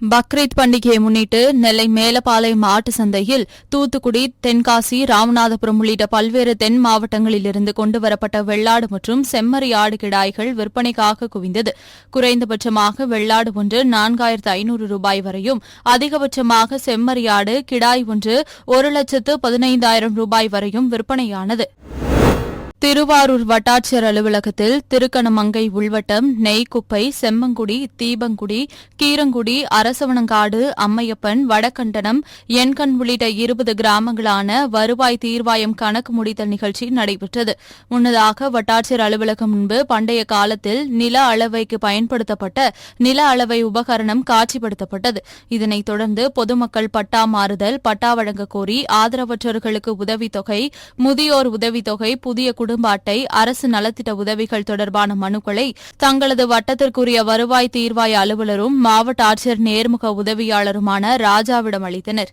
பக்ரீத் பண்டிகையை முன்னிட்டு நெல்லை மேலப்பாளையம் ஆட்டு சந்தையில் தூத்துக்குடி தென்காசி ராமநாதபுரம் உள்ளிட்ட பல்வேறு தென் மாவட்டங்களிலிருந்து கொண்டுவரப்பட்ட வெள்ளாடு மற்றும் செம்மறி ஆடு கிடாய்கள் விற்பனைக்காக குவிந்தது. குறைந்தபட்சமாக வெள்ளாடு ஒன்று நான்காயிரத்து ஐநூறு ரூபாய் வரையும் அதிகபட்சமாக செம்மறி ஆடு கிடாய் ஒன்று ஒரு லட்சத்து பதினைந்தாயிரம் ரூபாய் வரையும் விற்பனையானது. திருவாரூர் வட்டாட்சியர் அலுவலகத்தில் திருக்கணமங்கை உள்வட்டம் நெய்க்குப்பை செம்மங்குடி தீபங்குடி கீரங்குடி அரசவனங்காடு அம்மையப்பன் வடகண்டனம் எண்கண் உள்ளிட்ட இருபது கிராமங்களான வருவாய் தீர்வாயம் கணக்கு முடித்தல் நிகழ்ச்சி நடைபெற்றது. முன்னதாக வட்டாட்சியர் அலுவலகம் முன்பு பண்டைய காலத்தில் நில அளவைக்கு பயன்படுத்தப்பட்ட நில அளவை உபகரணம் காட்சிப்படுத்தப்பட்டது. இதனைத் தொடர்ந்து பொதுமக்கள் பட்டா மாறுதல் பட்டா வழங்கக் கோரி ஆதரவற்றோர்களுக்கு உதவித்தொகை முதியோர் உதவித்தொகை புதிய குடும்ப அட்டை அரசு நலத்திட்ட உதவிகள் தொடர்பான மனுக்களை தங்களது வட்டத்திற்குரிய வருவாய் தீர்வாய அலுவலரும் மாவட்ட ஆட்சியர் நேர்முக உதவியாளருமான ராஜாவிடம் அளித்தனா்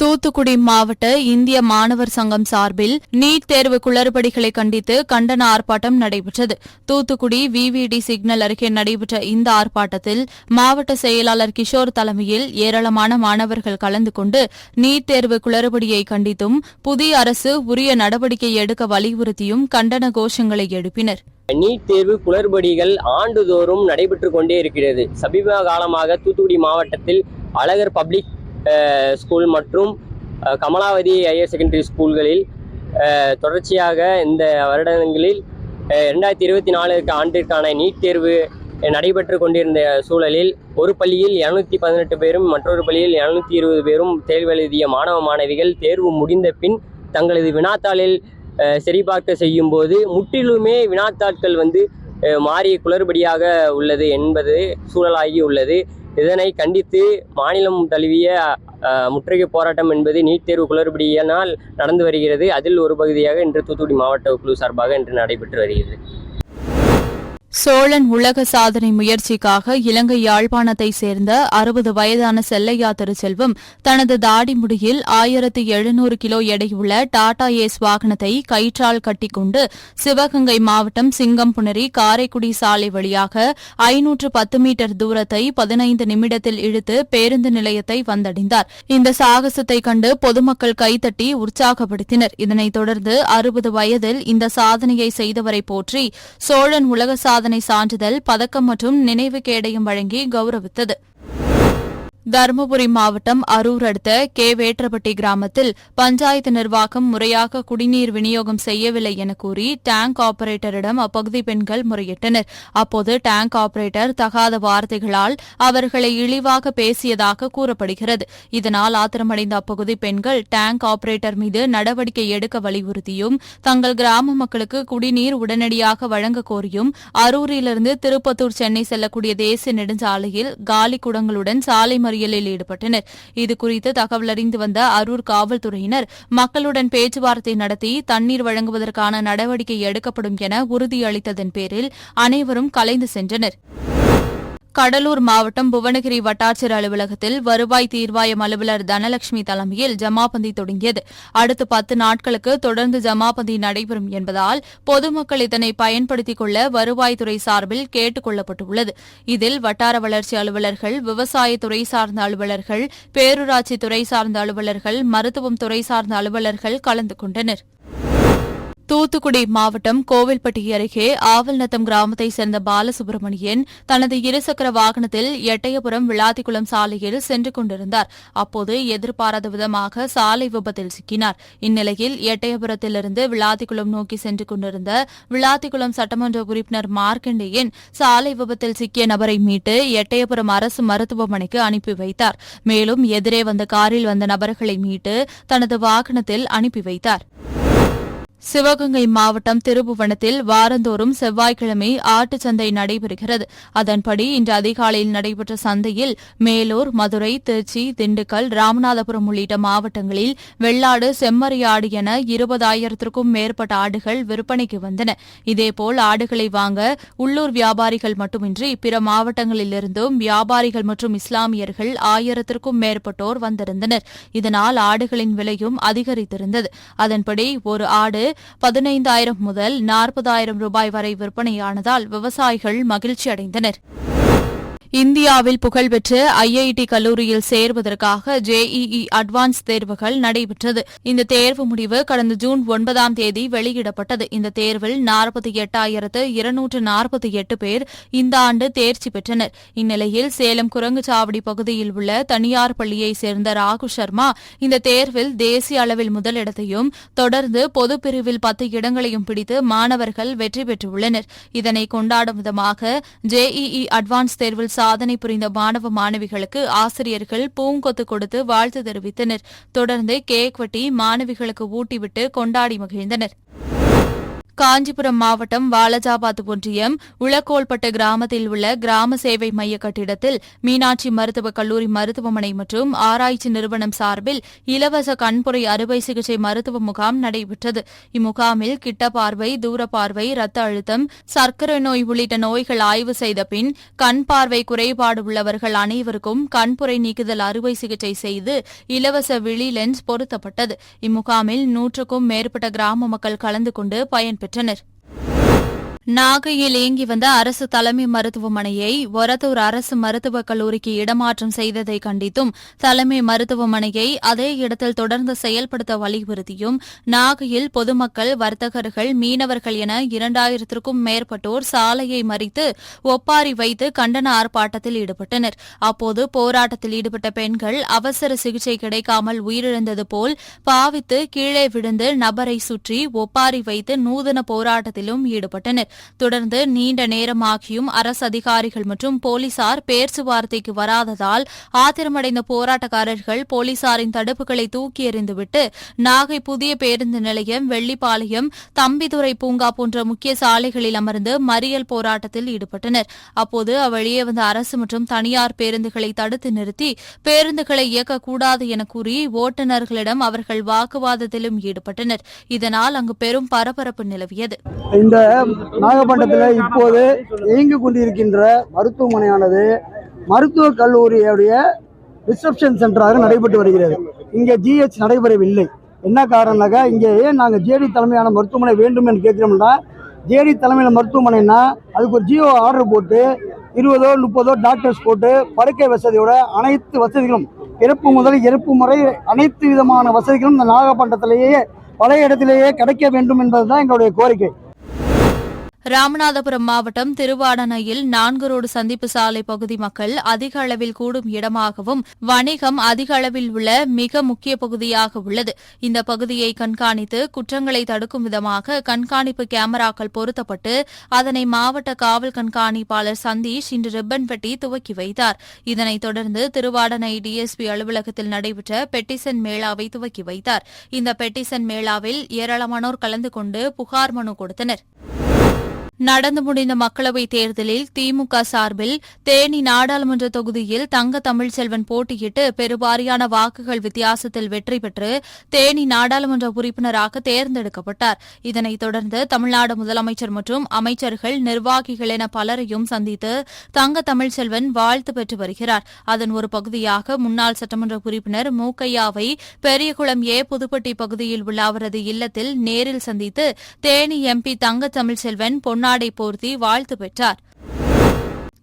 தூத்துக்குடி மாவட்ட இந்திய மாணவர் சங்கம் சார்பில் நீட் தேர்வு குளறுபடிகளை கண்டித்து கண்டன ஆர்ப்பாட்டம் நடைபெற்றது. தூத்துக்குடி விவிடி சிக்னல் அருகே நடைபெற்ற இந்த ஆர்ப்பாட்டத்தில் மாவட்ட செயலாளர் கிஷோர் தலைமையில் ஏராளமான மாணவர்கள் கலந்து கொண்டு நீட் தேர்வு குளறுபடியை கண்டித்தும் புதிய அரசு உரிய நடவடிக்கை எடுக்க வலியுறுத்தியும் கண்டன கோஷங்களை எழுப்பினர். நீட் தேர்வு குளறுபடிகள் ஆண்டுதோறும் நடைபெற்று கொண்டே இருக்கிறது. சமீப காலமாக தூத்துக்குடி மாவட்டத்தில் அழகர் பப்ளிக் ஸ்கூல் மற்றும் கமலாவதி ஹையர் செகண்டரி ஸ்கூல்களில் தொடர்ச்சியாக இந்த வருடங்களில் ரெண்டாயிரத்தி இருபத்தி நாலு ஆண்டிற்கான நீட் தேர்வு நடைபெற்று கொண்டிருந்த சூழலில் ஒரு பள்ளியில் இருநூத்தி பதினெட்டு பேரும் மற்றொரு பள்ளியில் இருநூத்தி இருபது பேரும் தேர்வு எழுதிய மாணவ மாணவிகள் தேர்வு முடிந்த பின் தங்களது வினாத்தாளில் சரிபார்க்க செய்யும் போது முற்றிலுமே வினாத்தாட்கள் வந்து மாறிய குளறுபடியாக உள்ளது என்பது சூழலாகி உள்ளது. இதனை கண்டித்து மாநிலம் தழுவிய அஹ், முற்றுகை போராட்டம் என்பது நீட் தேர்வு குளறுபடியினால் நடந்து வருகிறது. அதில் ஒரு பகுதியாக இன்று தூத்துக்குடி மாவட்ட குழு சார்பாக இன்று நடைபெற்று வருகிறது. சோழன் உலக சாதனை முயற்சிக்காக இலங்கை யாழ்ப்பாணத்தை சேர்ந்த அறுபது வயதான செல்லையா திருச்செல்வம் தனது தாடி முடியில் ஆயிரத்து எழுநூறு கிலோ எடையுள்ள டாடா ஏஸ் வாகனத்தை கயிற்றால் கட்டிக்கொண்டு சிவகங்கை மாவட்டம் சிங்கம்புணரி காரைக்குடி சாலை வழியாக ஐநூற்று பத்து மீட்டர் தூரத்தை பதினைந்து நிமிடத்தில் இழுத்து பேருந்து நிலையத்தை வந்தடைந்தார். இந்த சாகசத்தை கண்டு பொதுமக்கள் கைத்தட்டி உற்சாகப்படுத்தினர். இதனைத் தொடர்ந்து அறுபது வயதில் இந்த சாதனையை செய்தவரை போற்றி சோழன் உலக சாதனை சான்றிதழ் பதக்கம் மற்றும் நினைவு கேடயம் வழங்கி கௌரவித்தது. தருமபுரி மாவட்டம் அரூர் அடுத்த கே. வேற்றப்பட்டி கிராமத்தில் பஞ்சாயத்து நிர்வாகம் முறையாக குடிநீர் விநியோகம் செய்யவில்லை என கூறி டேங்க் ஆபரேட்டரிடம் அப்பகுதி பெண்கள் முறையிட்டனர். அப்போது டேங்க் ஆபரேட்டர் தகாத வார்த்தைகளால் அவர்களை இழிவாக பேசியதாக கூறப்படுகிறது. இதனால் ஆத்திரமடைந்த அப்பகுதி பெண்கள் டேங்க் ஆபரேட்டர் மீது நடவடிக்கை எடுக்க வலியுறுத்தியும் தங்கள் கிராம மக்களுக்கு குடிநீர் உடனடியாக வழங்க கோரியும் அரூரிலிருந்து திருப்பத்தூர் சென்னை செல்லக்கூடிய தேசிய நெடுஞ்சாலையில் காலி குடங்களுடன் சாலை மறியலில் ஈடுபட்டனர். இதுகுறித்து தகவல் அறிந்து வந்த அரூர் காவல்துறையினர் மக்களுடன் பேச்சுவார்த்தை நடத்தி தண்ணீர் வழங்குவதற்கான நடவடிக்கை எடுக்கப்படும் என உறுதியளித்ததன் பேரில் அனைவரும் கலைந்து சென்றனர். கடலூர் மாவட்டம் புவனகிரி வட்டாட்சியர் அலுவலகத்தில் வருவாய் தீர்வாயம் அலுவலர் தனலட்சுமி தலைமையில் ஜமாபந்தி தொடங்கியது. அடுத்த பத்து நாட்களுக்கு தொடர்ந்து ஜமாபந்தி நடைபெறும் என்பதால் பொதுமக்கள் இதனை பயன்படுத்திக் கொள்ள வருவாய்த்துறை சார்பில் கேட்டுக் கொள்ளப்பட்டுள்ளது. இதில் வட்டார வளர்ச்சி அலுவலர்கள் விவசாயத்துறை சார்ந்த அலுவலர்கள் பேரூராட்சி துறை சார்ந்த அலுவலர்கள் மருத்துவம் துறை சார்ந்த அலுவலர்கள் கலந்து கொண்டனர். தூத்துக்குடி மாவட்டம் கோவில்பட்டி அருகே ஆவல்நத்தம் கிராமத்தைச் சேர்ந்த பாலசுப்ரமணியன் தனது இருசக்கர வாகனத்தில் எட்டயபுரம் விளாத்திக்குளம் சாலையில் சென்று கொண்டிருந்தார். அப்போது எதிர்பாராத விதமாக சாலை விபத்தில் சிக்கினார். இந்நிலையில் எட்டயபுரத்திலிருந்து விளாத்திக்குளம் நோக்கி சென்று கொண்டிருந்த விளாத்திக்குளம் சட்டமன்ற உறுப்பினர் மார்க்கண்டேயன் சாலை விபத்தில் சிக்கிய நபரை மீட்டு எட்டயபுரம் அரசு மருத்துவமனைக்கு அனுப்பி வைத்தார். மேலும் எதிரே வந்த காரில் வந்த நபர்களை மீட்டு தனது வாகனத்தில் அனுப்பி வைத்தார். சிவகங்கை மாவட்டம் திருபுவனத்தில் வாரந்தோறும் செவ்வாய்க்கிழமை ஆட்டுச் சந்தை நடைபெறுகிறது. அதன்படி இன்று அதிகாலையில் நடைபெற்ற சந்தையில் மேலூர் மதுரை திருச்சி திண்டுக்கல் ராமநாதபுரம் உள்ளிட்ட மாவட்டங்களில் வெள்ளாடு செம்மறியாடு என இருபதாயிரத்திற்கும் மேற்பட்ட ஆடுகள் விற்பனைக்கு வந்தன. இதேபோல் ஆடுகளை வாங்க உள்ளூர் வியாபாரிகள் மட்டுமின்றி பிற மாவட்டங்களிலிருந்தும் வியாபாரிகள் மற்றும் இஸ்லாமியர்கள் ஆயிரத்திற்கும் மேற்பட்டோர் வந்திருந்தனர். இதனால் ஆடுகளின் விலையும் அதிகரித்திருந்தது. அதன்படி ஒரு ஆடு பதினைந்தாயிரம் முதல் நாற்பதாயிரம் ரூபாய் வரை விற்பனையானதால் விவசாயிகள் மகிழ்ச்சி அடைந்தனர் இந்தியாவில் புகழ்பெற்ற ஐஐடி கல்லூரியில் சேர்வதற்காக ஜேஇஇ அட்வான்ஸ் தேர்வுகள் நடைபெற்றது. இந்த தேர்வு முடிவு கடந்த ஜூன் ஒன்பதாம் தேதி வெளியிடப்பட்டது. இந்த தேர்வில் நாற்பத்தி எட்டாயிரத்து இருநூற்று நாற்பத்தி எட்டு பேர் இந்த ஆண்டு தேர்ச்சி பெற்றனர். இந்நிலையில் சேலம் குரங்குச்சாவடி பகுதியில் உள்ள தனியார் பள்ளியைச் சேர்ந்த ராகு சர்மா இந்த தேர்வில் தேசிய அளவில் முதலிடத்தையும் தொடர்ந்து பொதுப் பிரிவில் பத்து இடங்களையும் பிடித்து மாணவர்கள் வெற்றி பெற்றுள்ளனர். இதனை கொண்டாடும் விதமாக ஜேஇஇ அட்வான்ஸ் தேர்வில் சாதனை புரிந்த மாணவ மாணவிகளுக்கு ஆசிரியர்கள் பூங்கொத்து கொடுத்து வாழ்த்து தெரிவித்தனர். தொடர்ந்து கேக் வெட்டி மாணவிகளுக்கு ஊட்டிவிட்டு கொண்டாடி மகிழ்ந்தனர். காஞ்சிபுரம் மாவட்டம் வாலஜாபாத் ஒன்றியம் உளக்கோல்பட்டு கிராமத்தில் உள்ள கிராம சேவை மைய கட்டிடத்தில் மீனாட்சி மருத்துவக் கல்லூரி மருத்துவமனை மற்றும் ஆராய்ச்சி நிறுவனம் சார்பில் இலவச கண்புரை அறுவை சிகிச்சை மருத்துவ முகாம் நடைபெற்றது. இம்முகாமில் கிட்ட பார்வை தூர பார்வை ரத்த அழுத்தம் சர்க்கரை நோய் உள்ளிட்ட நோய்கள் ஆய்வு செய்த பின் கண் பார்வை குறைபாடு உள்ளவர்கள் அனைவருக்கும் கண்புரை நீக்குதல் அறுவை சிகிச்சை செய்து இலவச விழி லென்ஸ் பொருத்தப்பட்டது. இம்முகாமில் நூற்றுக்கும் மேற்பட்ட கிராம மக்கள் கலந்து கொண்டு பயன்பெற்றனர் பெற்றனர். நாகையில் இயங்கி வந்த அரசு தலைமை மருத்துவமனையை ஒரத்தூர் அரசு மருத்துவக் கல்லூரிக்கு இடமாற்றம் செய்ததை கண்டித்தும் தலைமை மருத்துவமனையை அதே இடத்தில் தொடர்ந்து செயல்படுத்த வலியுறுத்தியும் நாகையில் பொதுமக்கள் வர்த்தகர்கள் மீனவர்கள் என இரண்டாயிரத்திற்கும் மேற்பட்டோர் சாலையை மறித்து ஒப்பாரி வைத்து கண்டன ஆர்ப்பாட்டத்தில் ஈடுபட்டனர். அப்போது போராட்டத்தில் ஈடுபட்ட பெண்கள் அவசர சிகிச்சை கிடைக்காமல் உயிரிழந்தது போல் பாவித்து கீழே விழுந்து நபரை சுற்றி ஒப்பாரி வைத்து நூதன போராட்டத்திலும் ஈடுபட்டனர். தொடர்ந்து நீண்ட நேரமாகியும் அரசு அதிகாரிகள் மற்றும் போலீசார் பேச்சுவார்த்தைக்கு வராததால் ஆத்திரமடைந்த போராட்டக்காரர்கள் போலீசாரின் தடுப்புகளை தூக்கி எறிந்துவிட்டு நாகை புதிய பேருந்து நிலையம் வெள்ளிப்பாளையம் தம்பிதுரை பூங்கா போன்ற முக்கிய சாலைகளில் அமர்ந்து மறியல் போராட்டத்தில் ஈடுபட்டனர். அப்போது அவ்வழியே வந்த அரசு மற்றும் தனியார் பேருந்துகளை தடுத்து நிறுத்தி பேருந்துகளை இயக்கக்கூடாது என கூறி ஓட்டுநர்களிடம் அவர்கள் வாக்குவாதத்திலும் ஈடுபட்டனர். இதனால் அங்கு பெரும் பரபரப்பு நிலவியது. இந்த நாகப்பட்டினத்தில் இப்போது இயங்கி கொண்டிருக்கின்ற மருத்துவமனையானது மருத்துவக் கல்லூரியுடைய ரிசப்ஷன் சென்டராக நடைபெற்று வருகிறது. இங்கே ஜிஹெச் நடைபெறவில்லை. என்ன காரணம்னாக்கா இங்கே ஏன் நாங்கள் ஜேடி தலைமையான மருத்துவமனை வேண்டும் என்று கேட்குறோம்னா ஜேடி தலைமையில மருத்துவமனைனா அதுக்கு ஒரு ஜியோ ஆர்டர் போட்டு இருபதோ முப்பதோ டாக்டர்ஸ் போட்டு படுக்கை வசதியோட அனைத்து வசதிகளும் பிறப்பு முதல் இறப்பு முறை அனைத்து விதமான வசதிகளும் இந்த நாகப்பட்டினத்திலேயே பழைய இடத்திலேயே கிடைக்க வேண்டும் என்பதுதான் எங்களுடைய கோரிக்கை. ராமநாதபுரம் மாவட்டம் திருவாடனையில் நான்கு ரோடு சந்திப்பு சாலை பகுதி மக்கள் அதிக அளவில் கூடும் இடமாகவும் வணிகம் அதிக அளவில் உள்ள மிக முக்கிய பகுதியாக உள்ளது. இந்த பகுதியை கண்காணித்து குற்றங்களை தடுக்கும் விதமாக கண்காணிப்பு கேமராக்கள் பொருத்தப்பட்டு அதனை மாவட்ட காவல் கண்காணிப்பாளர் சந்தீஷ் இன்று ரிப்பன் வெட்டி துவக்கி வைத்தார். இதனைத் தொடர்ந்து திருவாடனை டிஎஸ்பி அலுவலகத்தில் நடைபெற்ற பெட்டிசன் மேளாவை துவக்கி வைத்தார். இந்த பெட்டிசன் மேளாவில் ஏராளமானோர் கலந்து கொண்டு புகார் மனு கொடுத்தனர். நடந்து முடிந்த மக்களவைத் தேர்தலில் திமுக சார்பில் தேனி நாடாளுமன்ற தொகுதியில் தங்க தமிழ்ச்செல்வன் போட்டியிட்டு பெருவாரியான வாக்குகள் வித்தியாசத்தில் வெற்றி பெற்று தேனி நாடாளுமன்ற உறுப்பினராக தேர்ந்தெடுக்கப்பட்டார். இதனைத் தொடர்ந்து தமிழ்நாடு முதலமைச்சர் மற்றும் அமைச்சர்கள் நிர்வாகிகள் என பலரையும் சந்தித்து தங்க தமிழ்ச்செல்வன் வாழ்த்து பெற்று வருகிறார். அதன் ஒரு பகுதியாக முன்னாள் சட்டமன்ற உறுப்பினர் மூக்கையாவை பெரியகுளம் ஏ புதுப்பட்டி பகுதியில் உள்ள அவரது இல்லத்தில் நேரில் சந்தித்து தேனி எம்பி தங்க தமிழ்ச்செல்வன் பொன்னாடை போர்த்தி வாழ்த்து பெற்றார்.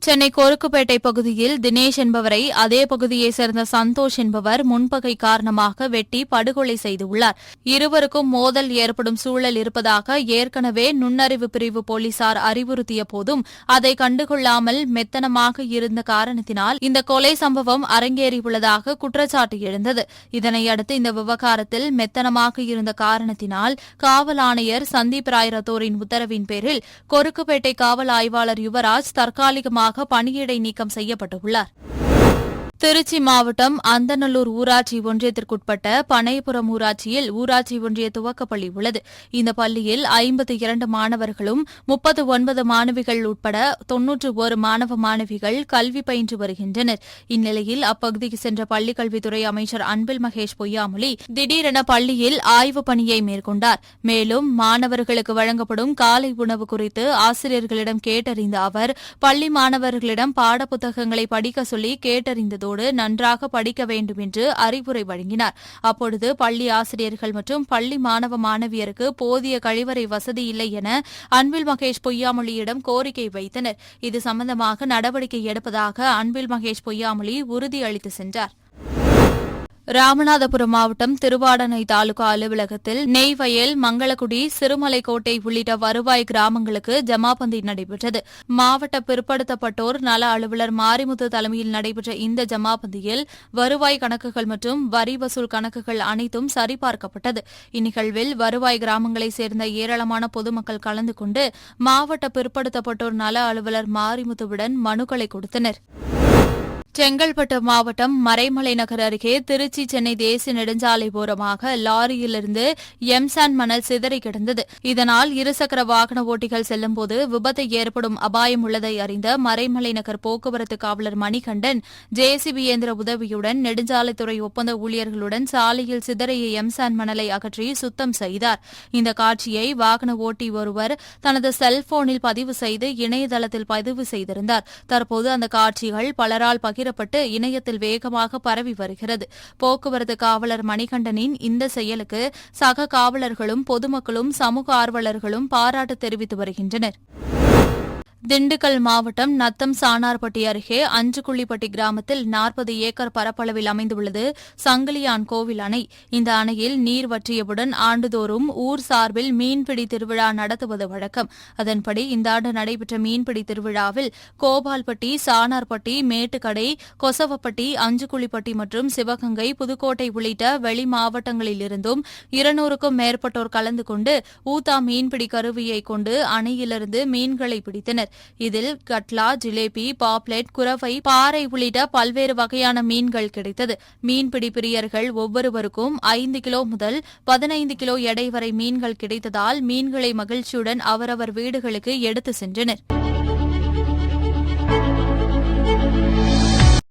சென்னை கொருக்குப்பேட்டை பகுதியில் தினேஷ் என்பவரை அதே பகுதியைச் சேர்ந்த சந்தோஷ் என்பவர் முன்பகை காரணமாக வெட்டி படுகொலை செய்துள்ளார் இருவருக்கும் மோதல் ஏற்படும் சூழல் இருப்பதாக ஏற்கனவே நுண்ணறிவு பிரிவு போலீசார் அறிவுறுத்திய போதும் அதை கண்டுகொள்ளாமல் மெத்தனமாக இருந்த காரணத்தினால் இந்த கொலை சம்பவம் அரங்கேறியுள்ளதாக குற்றச்சாட்டு எழுந்தது. இதனையடுத்து இந்த விவகாரத்தில் மெத்தனமாக இருந்த காரணத்தினால் காவல் ஆணையர் சந்தீப் ராய் ரத்தோரின் உத்தரவின் பேரில் கொருக்குப்பேட்டை காவல் ஆய்வாளர் யுவராஜ் தற்காலிகமாக பணியிடை நீக்கம் செய்யப்பட்டுள்ளார். திருச்சி மாவட்டம் அந்தநல்லூர் ஊராட்சி ஒன்றியத்திற்குட்பட்ட பனையபுரம் ஊராட்சியில் ஊராட்சி ஒன்றிய துவக்கப்பள்ளி உள்ளது. இந்த பள்ளியில் ஐம்பத்து இரண்டு மாணவர்களும் முப்பத்து ஒன்பது மாணவிகள் உட்பட தொன்னூற்று ஒரு மாணவ மாணவிகள் கல்வி பயின்று வருகின்றனர். இந்நிலையில் அப்பகுதிக்கு சென்ற பள்ளிக்கல்வித்துறை அமைச்சர் அன்பில் மகேஷ் பொய்யாமொழி திடீரென பள்ளியில் ஆய்வுப் பணியை மேற்கொண்டார். மேலும் மாணவர்களுக்கு வழங்கப்படும் காலை உணவு குறித்து ஆசிரியர்களிடம் கேட்டறிந்த அவர் பள்ளி மாணவர்களிடம் பாடப்புத்தகங்களை படிக்க சொல்லி கேட்டறிந்தது செய்வதோடு நன்றாக படிக்க வேண்டும் என்று அறிவுரை வழங்கினார். அப்பொழுது பள்ளி ஆசிரியர்கள் மற்றும் பள்ளி மாணவ மாணவியருக்கு போதிய கழிவறை வசதி இல்லை என அன்பில் மகேஷ் பொய்யாமொழியிடம் கோரிக்கை வைத்தனர். இது சம்பந்தமாக நடவடிக்கை எடுப்பதாக அன்பில் மகேஷ் பொய்யாமொழி உறுதியளித்து சென்றார். ராமநாதபுரம் மாவட்டம் திருவாடனை தாலுகா அலுவலகத்தில் நெய்வயல் மங்களகுடி சிறுமலைக்கோட்டை உள்ளிட்ட வருவாய் கிராமங்களுக்கு ஜமாபந்தி நடைபெற்றது. மாவட்ட பிற்படுத்தப்பட்டோர் நல அலுவலர் மாரிமுத்து தலைமையில் நடைபெற்ற இந்த ஜமாபந்தியில் வருவாய் கணக்குகள் மற்றும் வரி வசூல் கணக்குகள் அனைத்தும் சரிபார்க்கப்பட்டது. இந்நிகழ்வில் வருவாய் கிராமங்களைச் சேர்ந்த ஏராளமான பொதுமக்கள் கலந்து கொண்டு மாவட்ட பிற்படுத்தப்பட்டோர் நல அலுவலர் மாரிமுத்துவுடன் மனுக்களை கொடுத்தனர். செங்கல்பட்டு மாவட்டம் மறைமலை நகர் அருகே திருச்சி சென்னை தேசிய நெடுஞ்சாலை ஓரமாக லாரியிலிருந்து எம்சான் மணல் சிதறி கிடந்தது. இதனால் இருசக்கர வாகன ஓட்டிகள் செல்லும்போது விபத்து ஏற்படும் அபாயம் உள்ளதை அறிந்த மறைமலை நகர் போக்குவரத்து காவலர் மணிகண்டன் ஜேசிபி இயந்திர உதவியுடன் நெடுஞ்சாலைத்துறை ஒப்பந்த ஊழியர்களுடன் சாலையில் சிதறிய எம்சான் மணலை அகற்றி சுத்தம் செய்தார். இந்த காட்சியை வாகன ஓட்டி ஒருவர் தனது செல்போனில் பதிவு செய்து இணையதளத்தில் பதிவு செய்திருந்தார். தற்போது அந்த காட்சிகள் பலரால் பகிரப்பட்டு இணையத்தில் வேகமாக பரவி வருகிறது. போக்குவரத்து காவலர் மணிகண்டனின் இந்த செயலுக்கு சக காவலர்களும் பொதுமக்களும் சமூக ஆர்வலர்களும் பாராட்டு தெரிவித்து வருகின்றனர். திண்டுக்கல் மாவட்டம் நத்தம் சானார்பட்டி அருகே அஞ்சுக்குள்ளிப்பட்டி கிராமத்தில் நாற்பது ஏக்கர் பரப்பளவில் அமைந்துள்ளது சங்கிலியான் கோவில் அணை. இந்த அணையில் நீர் வற்றியவுடன் ஆண்டுதோறும் ஊர் சார்பில் மீன்பிடி திருவிழா நடத்துவது வழக்கம். அதன்படி இந்த ஆண்டு நடைபெற்ற மீன்பிடி திருவிழாவில் கோபால்பட்டி சானார்பட்டி மேட்டுக்கடை கொசவப்பட்டி அஞ்சுக்குள்ளிப்பட்டி மற்றும் சிவகங்கை புதுக்கோட்டை உள்ளிட்ட வெளி மாவட்டங்களிலிருந்தும் இருநூறுக்கும் மேற்பட்டோர் கலந்து கொண்டு ஊத்தா மீன்பிடி கருவியை கொண்டு அணையிலிருந்து மீன்களை பிடித்தனர். இதில் கட்லா ஜிலேபி பாப்லெட் குரவை பாறை உள்ளிட்ட பல்வேறு வகையான மீன்கள் கிடைத்தது. மீன்பிடி பிரியர்கள் ஒவ்வொருவருக்கும் ஐந்து கிலோ முதல் பதினைந்து கிலோ எடை வரை மீன்கள் கிடைத்ததால் மீன்களை மகிழ்ச்சியுடன் அவரவர் வீடுகளுக்கு எடுத்து சென்றனர்.